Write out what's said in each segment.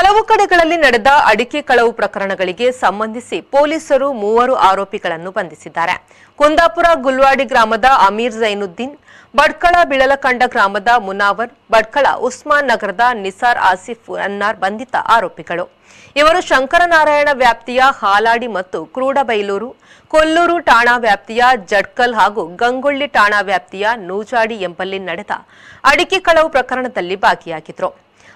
ಹಲವು ಕಡೆಗಳಲ್ಲಿ ನಡೆದ ಅಡಿಕೆ ಕಳವು ಪ್ರಕರಣಗಳಿಗೆ ಸಂಬಂಧಿಸಿ ಪೊಲೀಸರು ಮೂವರು ಆರೋಪಿಗಳನ್ನು ಬಂಧಿಸಿದ್ದಾರೆ. ಕುಂದಾಪುರ ಗುಲ್ವಾಡಿ ಗ್ರಾಮದ ಅಮೀರ್ ಜೈನುದ್ದೀನ್ ಬಡ್ಕಳ ಬಿಳಲಕಂಡ ಗ್ರಾಮದ ಮುನಾವರ್ ಬಡ್ಕಳ ಉಸ್ಮಾನ್ ನಗರದ ನಿಸಾರ್ ಆಸಿಫ್ ಅನ್ನಾರ್ ಬಂಧಿತ ಆರೋಪಿಗಳು. ಇವರು ಶಂಕರನಾರಾಯಣ ವ್ಯಾಪ್ತಿಯ ಹಾಲಾಡಿ ಮತ್ತು ಕ್ರೂಡಬೈಲೂರು ಕೊಲ್ಲೂರು ಠಾಣಾ ವ್ಯಾಪ್ತಿಯ ಜಡ್ಕಲ್ ಹಾಗೂ ಗಂಗೊಳ್ಳಿ ಠಾಣಾ ವ್ಯಾಪ್ತಿಯ ನೂಜಾಡಿ ಎಂಬಲ್ಲಿ ನಡೆದ ಅಡಿಕೆ ಕಳವು ಪ್ರಕರಣದಲ್ಲಿ ಭಾಗಿಯಾಗಿದ್ರು.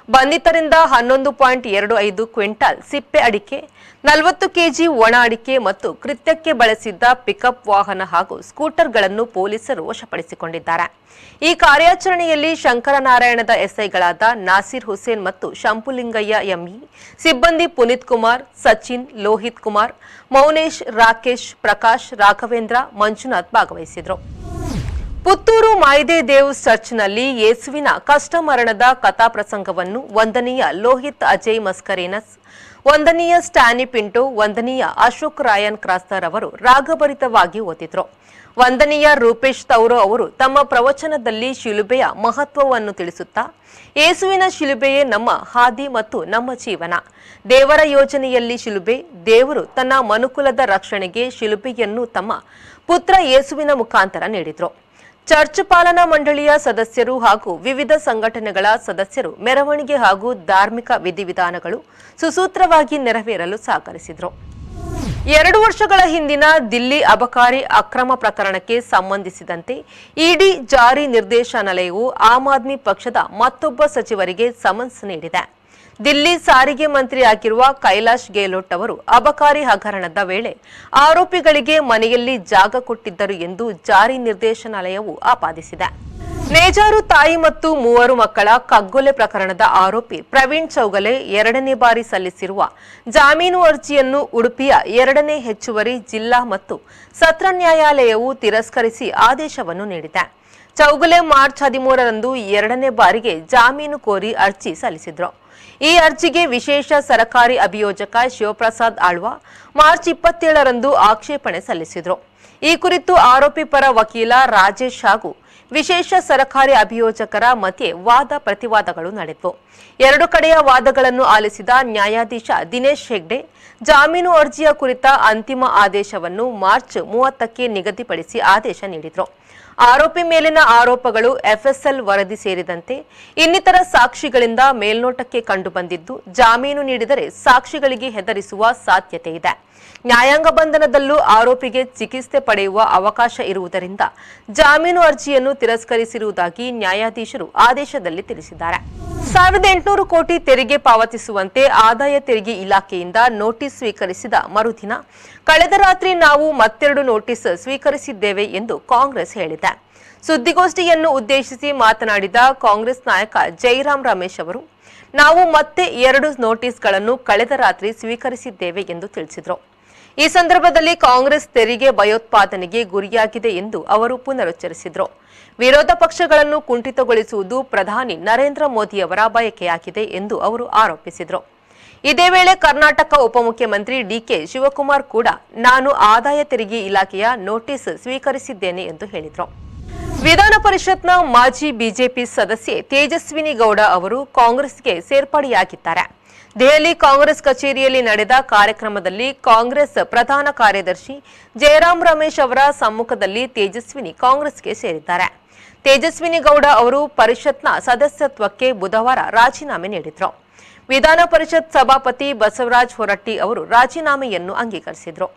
ಬಂಧಿತರಿಂದ ಹನ್ನೊಂದು ಪಾಯಿಂಟ್ ಎರಡು ಐದು ಕ್ವಿಂಟಾಲ್ ಸಿಪ್ಪೆ ಅಡಿಕೆ, ನಲವತ್ತು ಕೆಜಿ ಒಣ ಅಡಿಕೆ ಮತ್ತು ಕೃತ್ಯಕ್ಕೆ ಬಳಸಿದ್ದ ಪಿಕಪ್ ವಾಹನ ಹಾಗೂ ಸ್ಕೂಟರ್ಗಳನ್ನು ಪೊಲೀಸರು ವಶಪಡಿಸಿಕೊಂಡಿದ್ದಾರೆ. ಈ ಕಾರ್ಯಾಚರಣೆಯಲ್ಲಿ ಶಂಕರನಾರಾಯಣದ ಎಸ್ಐಗಳಾದ ನಾಸಿರ್ ಹುಸೇನ್ ಮತ್ತು ಶಂಪುಲಿಂಗಯ್ಯ ಎಂಇ, ಸಿಬ್ಬಂದಿ ಪುನೀತ್ ಕುಮಾರ್, ಸಚಿನ್, ಲೋಹಿತ್ ಕುಮಾರ್, ಮೌನೇಶ್ ರಾಕೇಶ್, ಪ್ರಕಾಶ್, ರಾಘವೇಂದ್ರ, ಮಂಜುನಾಥ್ ಭಾಗವಹಿಸಿದರು. ಪುತ್ತೂರು ಮಾಯಿದೆ ದೇವ್ ಚರ್ಚ್ನಲ್ಲಿ ಯೇಸುವಿನ ಕಷ್ಟಮರಣದ ಕಥಾಪ್ರಸಂಗವನ್ನು ವಂದನೀಯ ಲೋಹಿತ್ ಅಜಯ್ ಮಸ್ಕರೇನಸ್ ವಂದನೀಯ ಸ್ಟ್ಯಾನಿ ಪಿಂಟೋ, ವಂದನೀಯ ಅಶೋಕ್ ರಾಯನ್ ಕ್ರಾಸ್ತರ್ ಅವರು ರಾಗಭರಿತವಾಗಿ ಓದಿದ್ರು. ವಂದನೀಯ ರೂಪೇಶ್ ತೌರೋ ಅವರು ತಮ್ಮ ಪ್ರವಚನದಲ್ಲಿ ಶಿಲುಬೆಯ ಮಹತ್ವವನ್ನು ತಿಳಿಸುತ್ತಾ, ಯೇಸುವಿನ ಶಿಲುಬೆಯೇ ನಮ್ಮ ಹಾದಿ ಮತ್ತು ನಮ್ಮ ಜೀವನ. ದೇವರ ಯೋಜನೆಯಲ್ಲಿ ಶಿಲುಬೆ, ದೇವರು ತನ್ನ ಮನುಕುಲದ ರಕ್ಷಣೆಗೆ ಶಿಲುಬೆಯನ್ನು ತಮ್ಮ ಪುತ್ರ ಯೇಸುವಿನ ಮುಖಾಂತರ ನೀಡಿದ್ರು. ಚರ್ಚ್ ಪಾಲನಾ ಮಂಡಳಿಯ ಸದಸ್ಯರು ಹಾಗೂ ವಿವಿಧ ಸಂಘಟನೆಗಳ ಸದಸ್ಯರು ಮೆರವಣಿಗೆ ಹಾಗೂ ಧಾರ್ಮಿಕ ವಿಧಿವಿಧಾನಗಳು ಸುಸೂತ್ರವಾಗಿ ನೆರವೇರಲು ಸಹಕರಿಸಿದರು. ಎರಡು ವರ್ಷಗಳ ಹಿಂದಿನ ದಿಲ್ಲಿ ಅಬಕಾರಿ ಅಕ್ರಮ ಪ್ರಕರಣಕ್ಕೆ ಸಂಬಂಧಿಸಿದಂತೆ ಇಡಿ ಜಾರಿ ನಿರ್ದೇಶನಾಲಯವು ಆಮ್ ಆದ್ಮಿ ಪಕ್ಷದ ಮತ್ತೊಬ್ಬ ಸಚಿವರಿಗೆ ಸಮನ್ಸ್ ನೀಡಿದೆ. ದಿಲ್ಲಿ ಸಾರಿಗೆ ಮಂತ್ರಿಯಾಗಿರುವ ಕೈಲಾಶ್ ಗೆಹ್ಲೋಟ್ ಅವರು ಅಬಕಾರಿ ಹಗರಣದ ವೇಳೆ ಆರೋಪಿಗಳಿಗೆ ಮನೆಯಲ್ಲಿ ಜಾಗ ಕೊಟ್ಟಿದ್ದರು ಎಂದು ಜಾರಿ ನಿರ್ದೇಶನಾಲಯವು ಆಪಾದಿಸಿದೆ. ನೇಜಾರು ತಾಯಿ ಮತ್ತು ಮೂವರು ಮಕ್ಕಳ ಕಗ್ಗೊಲೆ ಪ್ರಕರಣದ ಆರೋಪಿ ಪ್ರವೀಣ್ ಚೌಗಲೆ ಎರಡನೇ ಬಾರಿ ಸಲ್ಲಿಸಿರುವ ಜಾಮೀನು ಅರ್ಜಿಯನ್ನು ಉಡುಪಿಯ ಎರಡನೇ ಹೆಚ್ಚುವರಿ ಜಿಲ್ಲಾ ಮತ್ತು ಸತ್ರ ನ್ಯಾಯಾಲಯವು ತಿರಸ್ಕರಿಸಿ ಆದೇಶವನ್ನು ನೀಡಿದೆ. ಚೌಗಲೆ ಮಾರ್ಚ್ ಹದಿಮೂರರಂದು ಎರಡನೇ ಬಾರಿಗೆ ಜಾಮೀನು ಕೋರಿ ಅರ್ಜಿ ಸಲ್ಲಿಸಿದ್ರು. ಈ ಅರ್ಜಿಗೆ ವಿಶೇಷ ಸರಕಾರಿ ಅಭಿಯೋಜಕ ಶಿವಪ್ರಸಾದ್ ಆಳ್ವ ಮಾರ್ಚ್ ಇಪ್ಪತ್ತೇಳರಂದು ಆಕ್ಷೇಪಣೆ ಸಲ್ಲಿಸಿದರು. ಈ ಕುರಿತು ಆರೋಪಿ ಪರ ವಕೀಲ ರಾಜೇಶ್ ಹಾಗೂ ವಿಶೇಷ ಸರಕಾರಿ ಅಭಿಯೋಜಕರ ಮಧ್ಯೆ ವಾದ ಪ್ರತಿವಾದಗಳು ನಡೆದವು ಎರಡು ಕಡೆಯ ವಾದಗಳನ್ನು ಆಲಿಸಿದ ನ್ಯಾಯಾಧೀಶ ದಿನೇಶ್ ಹೆಗ್ಡೆ, ಜಾಮೀನು ಅರ್ಜಿಯ ಕುರಿತ ಅಂತಿಮ ಆದೇಶವನ್ನು ಮಾರ್ಚ್ ಮೂವತ್ತಕ್ಕೆ ನಿಗದಿಪಡಿಸಿ ಆದೇಶ ನೀಡಿದರು. ಆರೋಪಿ ಮೇಲಿನ ಆರೋಪಗಳು ಎಫ್ಎಸ್ಎಲ್ ವರದಿ ಸೇರಿದಂತೆ ಇನ್ನಿತರ ಸಾಕ್ಷಿಗಳಿಂದ ಮೇಲ್ನೋಟಕ್ಕೆ ಕಂಡುಬಂದಿದ್ದು, ಜಾಮೀನು ನೀಡಿದರೆ ಸಾಕ್ಷಿಗಳಿಗೆ ಹೆದರಿಸುವ ಸಾಧ್ಯತೆ ಇದೆ. ನ್ಯಾಯಾಂಗ ಬಂಧನದಲ್ಲೂ ಆರೋಪಿಗೆ ಚಿಕಿತ್ಸೆ ಪಡೆಯುವ ಅವಕಾಶ ಇರುವುದರಿಂದ ಜಾಮೀನು ಅರ್ಜಿಯನ್ನು ತಿರಸ್ಕರಿಸಿರುವುದಾಗಿ ನ್ಯಾಯಾಧೀಶರು ಆದೇಶದಲ್ಲಿ ತಿಳಿಸಿದ್ದಾರೆ. ಸಾವಿರದ ಎಂಟುನೂರು ಕೋಟಿ ತೆರಿಗೆ ಪಾವತಿಸುವಂತೆ ಆದಾಯ ತೆರಿಗೆ ಇಲಾಖೆಯಿಂದ ನೋಟಿಸ್ ಸ್ವೀಕರಿಸಿದ ಮರುದಿನ, ಕಳೆದ ರಾತ್ರಿ ನಾವು ಮತ್ತೆರಡು ನೋಟಿಸ್ ಸ್ವೀಕರಿಸಿದ್ದೇವೆ ಎಂದು ಕಾಂಗ್ರೆಸ್ ಹೇಳಿದೆ. ಸುದ್ದಿಗೋಷ್ಠಿಯನ್ನು ಉದ್ದೇಶಿಸಿ ಮಾತನಾಡಿದ ಕಾಂಗ್ರೆಸ್ ನಾಯಕ ಜೈರಾಮ್ ರಮೇಶ್ ಅವರು, ನಾವು ಮತ್ತೆ ಎರಡು ನೋಟಿಸ್ಗಳನ್ನು ಕಳೆದ ರಾತ್ರಿ ಸ್ವೀಕರಿಸಿದ್ದೇವೆ ಎಂದು ತಿಳಿಸಿದರು. ಈ ಸಂದರ್ಭದಲ್ಲಿ ಕಾಂಗ್ರೆಸ್ ತೆರಿಗೆ ಭಯೋತ್ಪಾದನೆಗೆ ಗುರಿಯಾಗಿದೆ ಎಂದು ಅವರು ಪುನರುಚ್ಚರಿಸಿದರು. ವಿರೋಧ ಪಕ್ಷಗಳನ್ನು ಕುಂಠಿತಗೊಳಿಸುವುದು ಪ್ರಧಾನಿ ನರೇಂದ್ರ ಮೋದಿಯವರ ಬಯಕೆಯಾಗಿದೆ ಎಂದು ಅವರು ಆರೋಪಿಸಿದರು. ಇದೇ ವೇಳೆ ಕರ್ನಾಟಕ ಉಪಮುಖ್ಯಮಂತ್ರಿ ಡಿಕೆ ಶಿವಕುಮಾರ್ ಕೂಡ, ನಾನು ಆದಾಯ ತೆರಿಗೆ ಇಲಾಖೆಯ ನೋಟಿಸ್ ಸ್ವೀಕರಿಸಿದ್ದೇನೆ ಎಂದು ಹೇಳಿದರು. ವಿಧಾನ ಪರಿಷತ್ನ ಮಾಜಿ ಬಿಜೆಪಿ ಸದಸ್ಯೆ ತೇಜಸ್ವಿನಿ ಗೌಡ ಅವರು ಕಾಂಗ್ರೆಸ್ಗೆ ಸೇರ್ಪಡೆಯಾಗಿದ್ದಾರೆ. ದೆಹಲಿ ಕಾಂಗ್ರೆಸ್ ಕಚೇರಿಯಲ್ಲಿ ನಡೆದ ಕಾರ್ಯಕ್ರಮದಲ್ಲಿ ಕಾಂಗ್ರೆಸ್ ಪ್ರಧಾನ ಕಾರ್ಯದರ್ಶಿ ಜಯರಾಮ್ ರಮೇಶ್ ಅವರ ಸಮ್ಮುಖದಲ್ಲಿ ತೇಜಸ್ವಿನಿ ಕಾಂಗ್ರೆಸ್ಗೆ ಸೇರಿದ್ದಾರೆ. ತೇಜಸ್ವಿನಿ ಗೌಡ ಅವರು ಪರಿಷತ್ನ ಸದಸ್ಯತ್ವಕ್ಕೆ ಬುಧವಾರ ರಾಜೀನಾಮೆ ನೀಡಿದರು. ವಿಧಾನ ಪರಿಷತ್ ಸಭಾಪತಿ ಬಸವರಾಜ್ ಹೊರಟ್ಟಿ ಅವರು ರಾಜೀನಾಮೆಯನ್ನು ಅಂಗೀಕರಿಸಿದರು.